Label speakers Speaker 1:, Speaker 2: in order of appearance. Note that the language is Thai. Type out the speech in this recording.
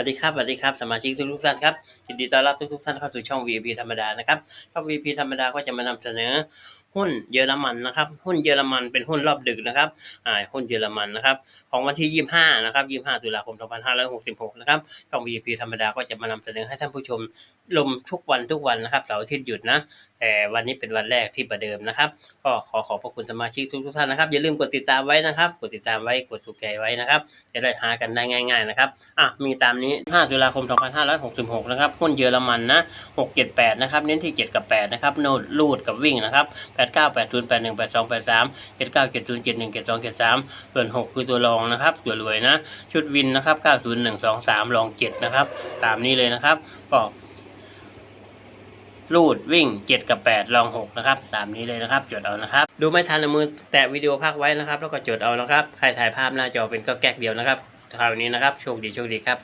Speaker 1: วัสดีครับสวัสดีครับสมาชิกทุกท่านครับยินดีต้อนรับทุกๆท่านเข้าสู่ช่อง VIP ธรรมดานะครับช่อง VIP ธรรมดาก็จะมานำเสนอหุ้นเยอรมันนะครับ หุ้นเยอรมันเป็นหุ้นรอบดึกนะครับอ่าหุ้นเยอรมันนะครับ ของวันที่ 25 นะครับ 25 ตุลาคม 2566 นะครับ ช่อง VIP ธรรมดาก็จะมานำเสนอให้ท่านผู้ชมลมทุกวันทุกวันนะครับเสาร์อาทิตย์หยุดนะ แต่วันนี้เป็นวันแรกที่ประเดิมนะครับ ก็ขอขอบพระคุณสมาชิกทุกท่านนะครับ อย่าลืมกดติดตามไว้นะครับ กดติดตามไว้ กดถูกใจไว้นะครับ จะได้หากันได้ง่าย ๆนะครับ อะ มีตามนี้ 5 ตุลาคม 2566 นะครับ หุ้นเยอรมันนะ 678 นะครับ เน้นที่ 7 กับ 8 นะครับ โนดลูดกับวิ่งนะครับ89 80 81 82 83 79 70 71 72 73ส่วน6คือตัวรองนะครับตัวรวยนะ ชุดวินนะครับ90 1 2 3รอง7นะครับ ตามนี้เลยนะครับก็ลูดวิ่ง 7 กับ 8 ลอง 6 นะครับ ตามนี้เลยนะครับ จดเอานะครับ ดูไม่ทันมือแตะวิดีโอพักไว้นะครับ แล้วก็จดเอานะครับ ใครถ่ายภาพหน้าจอเป็นก็แก๊กเดียวนะครับคราวนี้นะครับ โชคดีโชคดีครับ